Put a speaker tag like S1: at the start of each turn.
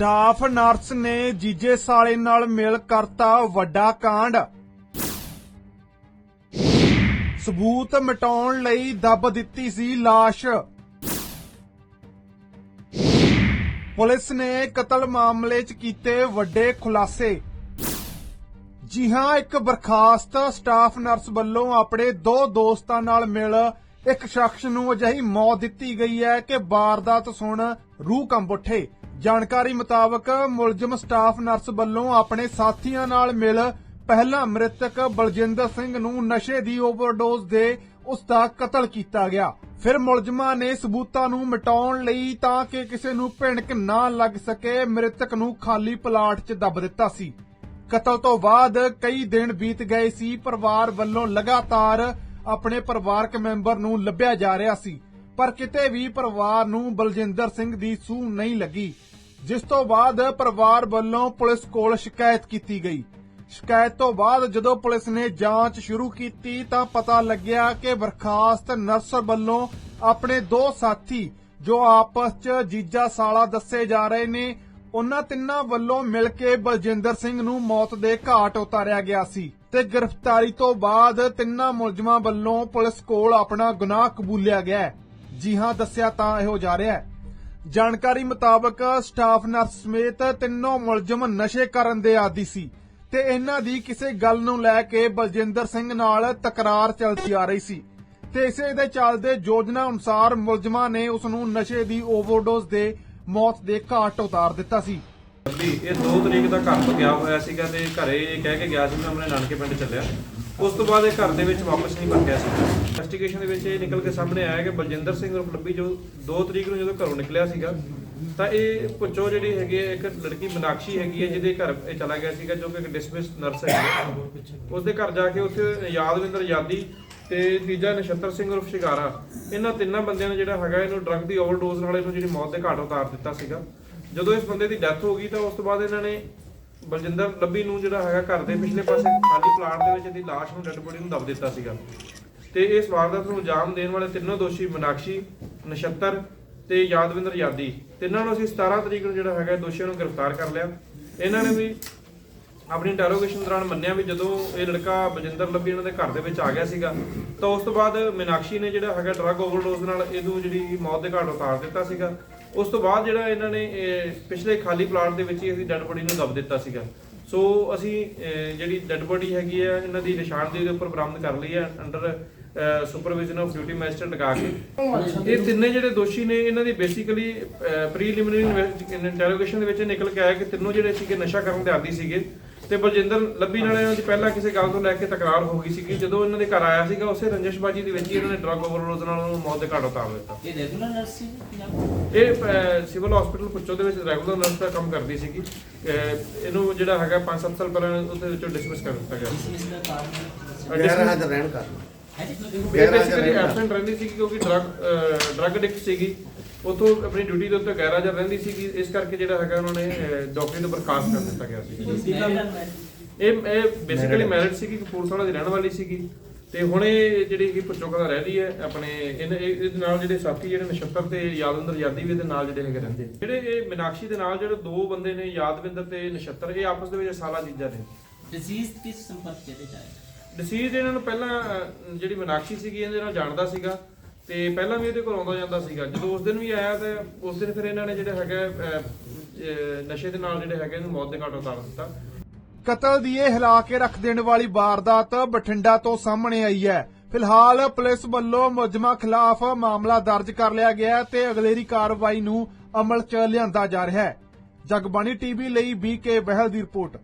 S1: Staff nurse ਨੇ ਜੀਜੇ ਸਾਲੇ ਨਾਲ ਮਿਲ ਕਰਤਾ ਵੱਡਾ ਕਾਂਡ। ਸਬੂਤ ਮਿਟਾਉਣ ਲਈ ਦੱਬ ਦਿੱਤੀ ਸੀ ਲਾਸ਼। ਪੁਲਿਸ ਨੇ ਕਤਲ ਮਾਮਲੇ 'ਚ ਕੀਤੇ ਵੱਡੇ ਖੁਲਾਸੇ। ਜੀ ਹਾਂ, ਇੱਕ ਬਰਖਾਸਤ ਸਟਾਫ ਨਰਸ ਵੱਲੋਂ ਆਪਣੇ ਦੋ ਦੋਸਤਾਂ ਨਾਲ ਮਿਲ ਇੱਕ ਸ਼ਖਸ ਨੂੰ ਅਜਿਹੀ ਮੌਤ ਦਿੱਤੀ ਗਈ ਹੈ ਕਿ ਵਾਰਦਾਤ ਸੁਣ ਰੂਹ ਕੰਬ ਉੱਠੇ। ਜਾਣਕਾਰੀ ਮੁਤਾਬਕ ਮੁਲਜ਼ਮ ਸਟਾਫ ਨਰਸ ਵੱਲੋਂ ਆਪਣੇ ਸਾਥੀਆਂ ਨਾਲ ਮਿਲ ਪਹਿਲਾਂ ਮ੍ਰਿਤਕ ਬਲਜਿੰਦਰ ਸਿੰਘ ਨੂੰ ਨਸ਼ੇ ਦੀ ਓਵਰਡੋਜ਼ ਦੇ ਉਸ ਦਾ ਕਤਲ ਕੀਤਾ ਗਿਆ। ਫਿਰ ਮੁਲਜ਼ਮਾਂ ਨੇ ਸਬੂਤਾਂ ਨੂੰ ਮਿਟਾਉਣ ਲਈ ਤਾਂ ਕਿ ਕਿਸੇ ਨੂੰ ਭਿਣਕ ਨਾ ਲੱਗ ਸਕੇ, ਮ੍ਰਿਤਕ ਨੂੰ ਖਾਲੀ ਪਲਾਟ 'ਚ ਦੱਬ ਦਿੱਤਾ ਸੀ। ਕਤਲ ਤੋਂ ਬਾਅਦ ਕਈ ਦਿਨ ਬੀਤ ਗਏ ਸੀ, ਪਰਿਵਾਰ ਵੱਲੋਂ ਲਗਾਤਾਰ ਆਪਣੇ ਪਰਿਵਾਰਕ ਮੈਂਬਰ ਨੂੰ ਲੱਭਿਆ ਜਾ ਰਿਹਾ ਸੀ। ਪਰ ਕਿਤੇ ਵੀ ਪਰਿਵਾਰ ਨੂੰ ਬਲਜਿੰਦਰ ਸਿੰਘ ਦੀ ਸੂਹ ਨਹੀਂ ਲੱਗੀ। ਜਿਸ ਤੋਂ ਬਾਅਦ ਪਰਿਵਾਰ ਵੱਲੋਂ ਪੁਲਿਸ ਕੋਲ ਸ਼ਿਕਾਇਤ ਕੀਤੀ ਗਈ। ਸ਼ਿਕਾਇਤ ਤੋਂ ਬਾਅਦ ਜਦੋਂ ਪੁਲਿਸ ਨੇ ਜਾਂਚ ਸ਼ੁਰੂ ਕੀਤੀ ਤਾਂ ਪਤਾ ਲੱਗਿਆ ਕਿ ਬਰਖਾਸਤ ਨਰਸ ਵੱਲੋਂ ਆਪਣੇ ਦੋ ਸਾਥੀ ਜੋ ਆਪਸ 'ਚ ਜੀਜਾ ਸਾਲਾ ਦੱਸੇ ਜਾ ਰਹੇ ਨੇ, ਉਹਨਾਂ ਤਿੰਨਾਂ ਵੱਲੋਂ ਮਿਲ ਕੇ ਬਲਜਿੰਦਰ ਸਿੰਘ ਨੂੰ ਮੌਤ ਦੇ ਘਾਟ ਉਤਾਰਿਆ ਗਿਆ ਸੀ ਤੇ ਗ੍ਰਿਫਤਾਰੀ ਤੋਂ ਬਾਅਦ ਤਿੰਨਾਂ ਮੁਲਜ਼ਮਾਂ ਵੱਲੋਂ ਪੁਲਿਸ ਕੋਲ ਆਪਣਾ ਗੁਨਾਹ ਕਬੂਲਿਆ ਗਿਆ ਜੀ ਹਾਂ, ਦੱਸਿਆ ਤਾਂ ਇਹੋ ਜਾ ਰਿਹਾ ਹੈ। ਜਾਣਕਾਰੀ ਮੁਤਾਬਕ ਸਟਾਫ ਨਰਸ ਸਮੇਤ ਤਿੰਨੋਂ ਮੁਲਜ਼ਮ ਨਸ਼ੇ ਕਰਨ ਦੇ ਆਦੀ ਸੀ ਤੇ ਇਹਨਾਂ ਦੀ ਕਿਸੇ ਗੱਲ ਨੂੰ ਲੈ ਕੇ ਬਲਜਿੰਦਰ ਸਿੰਘ ਨਾਲ ਤਕਰਾਰ ਚੱਲਦੀ ਆ ਰਹੀ ਸੀ ਤੇ ਇਸੇ ਦੇ ਚੱਲਦੇ ਯੋਜਨਾ ਅਨੁਸਾਰ ਮੁਲਜ਼ਮਾਂ ਨੇ ਉਸ ਨੂੰ ਨਸ਼ੇ ਦੀ ਓਵਰਡੋਜ਼ ਦੇ ਮੌਤ ਦੇ ਘਾਟ ਉਤਾਰ ਦਿੱਤਾ ਸੀ।
S2: ਇਹ 2 ਤਰੀਕ ਦਾ ਘਰ ਤੋਂ ਗਿਆ ਹੋਇਆ ਸੀਗਾ ਤੇ ਘਰੇ ਕਹਿ ਕੇ ਗਿਆ ਸੀ, ਮੈਂ ਆਪਣੇ ਨਾਨਕੇ ਪਿੰਡ ਚੱਲਿਆ। ਉਸ ਤੋਂ ਬਾਅਦ ਇਹ ਘਰ ਦੇ ਵਿੱਚ ਵਾਪਸ ਨਹੀਂ ਪਰਤਿਆ ਸੀ। ਇਨਵੈਸਟੀਗੇਸ਼ਨ ਦੇ ਵਿੱਚ ਇਹ ਨਿਕਲ ਕੇ ਸਾਹਮਣੇ ਆਇਆ ਕਿ ਬਲਜਿੰਦਰ ਸਿੰਘ ਉਰਫ ਲੱਭੀ ਜੋ 2 ਤਰੀਕ ਨੂੰ ਜਦੋਂ ਘਰੋਂ ਨਿਕਲਿਆ ਸੀਗਾ, ਤਾਂ ਇਹ ਪੁੱਛੋ ਜਿਹੜੀ ਹੈਗੀ ਹੈ, ਇੱਕ ਲੜਕੀ ਮਨਾਕਸ਼ੀ ਹੈਗੀ ਹੈ, ਜਿਹਦੇ ਘਰ ਇਹ ਚਲਾ ਗਿਆ ਸੀਗਾ, ਜੋ ਕਿ ਇੱਕ ਡਿਸਮਿਸ ਨਰਸ ਹੈਗੀ। ਉਸਦੇ ਘਰ ਜਾ ਕੇ ਉੱਥੇ ਯਾਦਵਿੰਦਰ ਯਾਦੀ ਤੇ ਤੀਜਾ ਨਛੱਤਰ ਸਿੰਘ ਉਰਫ ਸ਼ਿਕਾਰਾ ਇਹਨਾਂ ਤਿੰਨਾਂ ਬੰਦਿਆਂ ਨੇ ਜਿਹੜਾ ਹੈਗਾ, ਇਹਨੂੰ ਡਰੱਗ ਦੀ ਓਵਰਡੋਜ਼ ਨਾਲ ਇਹਨੂੰ ਜਿਹੜੀ ਮੌਤ ਦੇ ਘਾਟ ਉਤਾਰ ਦਿੱਤਾ ਸੀਗਾ। ਜਦੋਂ ਇਸ ਬੰਦੇ ਦੀ ਡੈਥ ਹੋ ਗਈ, ਤਾਂ ਉਸ ਤੋਂ ਬਾਅਦ ਇਹਨਾਂ ਨੇ ਬਲਜਿੰਦਰ, ਲੱਭੀ ਨੂੰ ਜਿਹੜਾ ਹੈਗਾ ਘਰ ਦੇ ਪਿਛਲੇ ਪਾਸੇ ਖਾਲੀ ਪਲਾਟ ਦੇ ਵਿੱਚ ਇਹਦੀ ਲਾਸ਼ ਨੂੰ ਡੈੱਡ ਬੋਡੀ ਨੂੰ ਦਬ ਦਿੱਤਾ ਸੀਗਾ। ਤੇ ਇਸ ਵਾਰਦਾਤ ਨੂੰ ਅੰਜਾਮ ਦੇਣ ਵਾਲੇ ਤਿੰਨੋਂ ਦੋਸ਼ੀ ਮਨਾਕਸ਼ੀ, ਨਛੱਤਰ ਤੇ ਯਾਦਵਿੰਦਰ ਯਾਦੀ। ਤਿੰਨਾਂ ਨੂੰ ਅਸੀਂ 17 ਤਰੀਕ ਨੂੰ ਜਿਹੜਾ ਹੈਗਾ ਦੋਸ਼ੀਆਂ ਨੂੰ ਗ੍ਰਿਫਤਾਰ ਕਰ ਲਿਆ। ਇਹਨਾਂ ਨੇ ਵੀ ਆਪਣੀ ਇੰਟਰੋਗੇਸ਼ਨ ਦੌਰਾਨ ਮੰਨਿਆ ਵੀ ਜਦੋਂ ਇਹ ਲੜਕਾ ਬਲਜਿੰਦਰ ਲੱਭੀ ਇਹਨਾਂ ਦੇ ਘਰ ਦੇ ਵਿੱਚ ਆ ਗਿਆ ਸੀਗਾ, ਤਾਂ ਉਸ ਤੋਂ ਬਾਅਦ ਮੀਨਾਕਸ਼ੀ ਨੇ ਜਿਹੜਾ ਹੈਗਾ ਡਰੱਗ ਓਵਰਡੋਜ਼ ਨਾਲ ਇਹਨੂੰ ਜਿਹੜੀ ਮੌਤ ਦੇ ਘਾਟ ਉਤਾਰ ਦਿੱਤਾ ਸੀਗਾ। ਉਸ ਤੋਂ ਬਾਅਦ ਜਿਹੜਾ ਇਹਨਾਂ ਨੇ ਪਿਛਲੇ ਖਾਲੀ ਪਲਾਟ ਦੇ ਵਿੱਚ ਹੀ ਇਹਦੀ ਡੈੱਡ ਬੋਡੀ ਨੂੰ ਦਬ ਦਿੱਤਾ ਸੀਗਾ। ਸੋ ਅਸੀਂ ਜਿਹੜੀ ਡੈੱਡ ਬੋਡੀ ਹੈਗੀ ਆ, ਇਹਨਾਂ ਦੀ ਨਿਸ਼ਾਨਦੇਹੀ ਦੇ ਉੱਪਰ ਬਰਾਮਦ ਕਰ ਲਈ ਹੈ under supervision of duty magistrate ਲਗਾ ਕੇ। ਇਹ ਤਿੰਨੇ ਜਿਹੜੇ ਦੋਸ਼ੀ ਨੇ, ਇਹਨਾਂ ਦੀ ਬੇਸਿਕਲੀ ਪ੍ਰੀਲਿਮਿਨਰੀ ਇੰਟਰੋਗੇਸ਼ਨ ਦੇ ਵਿੱਚ ਨਿਕਲ ਕੇ ਆਇਆ ਕਿ ਤਿੰਨੋਂ ਜਿਹੜੇ ਸੀਗੇ ਨਸ਼ਾ ਕਰਨ ਦੇ ਆਦੀ ਸੀਗੇ। ਤੇ ਬਲਜਿੰਦਰ ਲੱਭੀ ਨਾਲ ਇਹਨਾਂ ਦੀ ਪਹਿਲਾਂ ਕਿਸੇ ਗੱਲ ਤੋਂ ਲੈ ਕੇ ਤਕਰਾਰ ਹੋ ਗਈ ਸੀਗੀ। ਜਦੋਂ ਇਹਨਾਂ ਦੇ ਘਰ ਆਇਆ ਸੀਗਾ ਉਸੇ ਰੰਜਿਸ਼ਬਾਜੀ ਦੇ ਵਿੱਚ ਹੀ ਇਹਨਾਂ ਨੇ ਡਰੱਗ ਓਵਰਡੋਜ਼ ਨਾਲ ਉਹਨੂੰ ਮੌਤ ਦੇ ਘਾਟ ਉਤਾਰ ਦਿੱਤਾ।
S3: ਇਹ ਰੈਗੂਲਰ ਨਰਸ ਸੀ ਪੰਜਾਬ
S2: ਇਹ ਸਿਵਲ ਹਸਪੀਟਲ ਪੁੱਚੋ ਦੇ ਵਿੱਚ ਰੈਗੂਲਰ ਨਰਸ ਦਾ ਕੰਮ ਕਰਦੀ ਸੀਗੀ। ਅਹ ਇਹਨੂੰ ਜਿਹੜਾ ਹੈਗਾ 5-7 ਸਾਲ ਪਹਿਲਾਂ ਉਹਦੇ ਵਿੱਚੋਂ ਡਿਸਮਿਸ ਕਰ ਦਿੱਤਾ ਗਿਆ।
S3: ਡਿਸਮਿਸ ਦਾ ਕਾਰਨ
S4: ਗੈਰ ਹਾਜ਼ਰ ਰਹਿਣ ਕਾਰਨ।
S3: ਹੈ ਜੀ
S2: ਇਹ ਬੇਸਿਕਲੀ
S4: ਰਹਿਣ
S2: ਐਬਸੈਂਟ ਰਹਿੰਦੀ ਸੀ ਕਿਉਂਕਿ ਡਰਗ ਡਰਗ ਐਡਿਕਟ ਸੀਗੀ। ਉਥੋਂ ਆਪਣੀ ਡਿਊਟੀ ਦੇ ਉੱਤੇ ਗੈਰ ਹਾਜ਼ਰ ਰਹਿੰਦੀ ਸੀਗੀ ਇਸ ਕਰਕੇ ਜਿਹੜਾ ਹੈਗਾ ਉਹਨਾਂ ਨੇ ਡਾਕਟਰੀ ਤੋਂ ਬਰਖਾਸਤ ਕਰ ਦਿੱਤਾ ਗਿਆ ਸੀ। ਇਹ ਇਹ ਬੇਸਿਕਲੀ ਮੈਰਿਟ ਸੀਗੀ ਕਪੂਰਥਲਾ ਦੀ ਰਹਿਣ ਵਾਲੀ ਸੀਗੀ। ਤੇ ਹੁਣ ਇਹ ਜਿਹੜੀ ਕਿ ਪਚੋਕਾ ਦਾ ਰਹਿ ਰਹੀ ਹੈ ਆਪਣੇ ਇਹਦੇ ਨਾਲ ਜਿਹੜੇ ਸਾਥੀ ਜਿਹੜੇ ਨਛੱਤਰ ਤੇ ਯਾਦਵਿੰਦਰ ਯਾਦੀ ਵੀ ਇਹਦੇ ਨਾਲ ਜਿਹੜੇ ਹੈਗੇ ਰਹਿੰਦੇ। ਜਿਹੜੇ ਇਹ ਮੀਨਾਕਸ਼ੀ ਦੇ ਨਾਲ ਜਿਹੜੇ ਦੋ ਬੰਦੇ ਨੇ ਯਾਦਵਿੰਦਰ ਤੇ ਨਛੱਤਰ ਇਹ ਆਪਸ ਦੇ ਵਿੱਚ ਸਾਲਾ ਜੀਜਾ ਨੇ।
S3: ਡਿਜ਼ੀਜ਼ ਕਿਸ ਸੰਪਰਕ ਦੇ ਵਿੱਚ ਆਇਆ
S2: ਡਿਸੀਜ਼ ਇਹਨਾਂ ਨੂੰ ਪਹਿਲਾਂ ਜਿਹੜੀ ਮਨਾਕਸ਼ੀ ਸੀਗੀ ਇਹਦੇ ਨਾਲ ਜਾਣਦਾ ਸੀਗਾ। ਤੇ ਪਹਿਲਾਂ ਵੀ ਇਹਦੇ ਕੋਲ ਆਉਂਦਾ ਜਾਂਦਾ ਸੀਗਾ। ਜਦੋਂ ਉਸ ਦਿਨ ਵੀ ਆਇਆ ਤੇ ਉਸ ਦਿਨ ਫਿਰ ਇਹਨਾਂ ਨੇ ਜਿਹੜੇ ਹੈਗਾ ਨਸ਼ੇ ਦੇ ਨਾਲ ਜਿਹੜੇ ਹੈਗੇ ਇਹਨੂੰ ਮੌਤ ਦੇ ਘਾਟ ਉਤਾਰ ਦਿੱਤਾ।
S1: ਕਤਲ ਦੀ ਇਹ ਹਿਲਾ ਕੇ ਰੱਖ ਦੇਣ ਵਾਲੀ ਵਾਰਦਾਤ ਬਠਿੰਡਾ ਤੋਂ ਸਾਹਮਣੇ ਆਈ ਹੈ। ਫਿਲਹਾਲ ਪੁਲਿਸ ਵੱਲੋਂ ਮੁਲਜ਼ਮਾਂ ਖਿਲਾਫ ਮਾਮਲਾ ਦਰਜ ਕਰ ਲਿਆ ਗਿਆ ਤੇ ਅਗਲੇਰੀ ਕਾਰਵਾਈ ਨੂੰ ਅਮਲ 'ਚ ਲਿਆਂਦਾ ਜਾ ਰਿਹਾ ਹੈ। ਜਗਬਾਣੀ ਟੀਵੀ ਲਈ ਬੀਕੇ ਬਹਿਲ ਦੀ ਰਿਪੋਰਟ।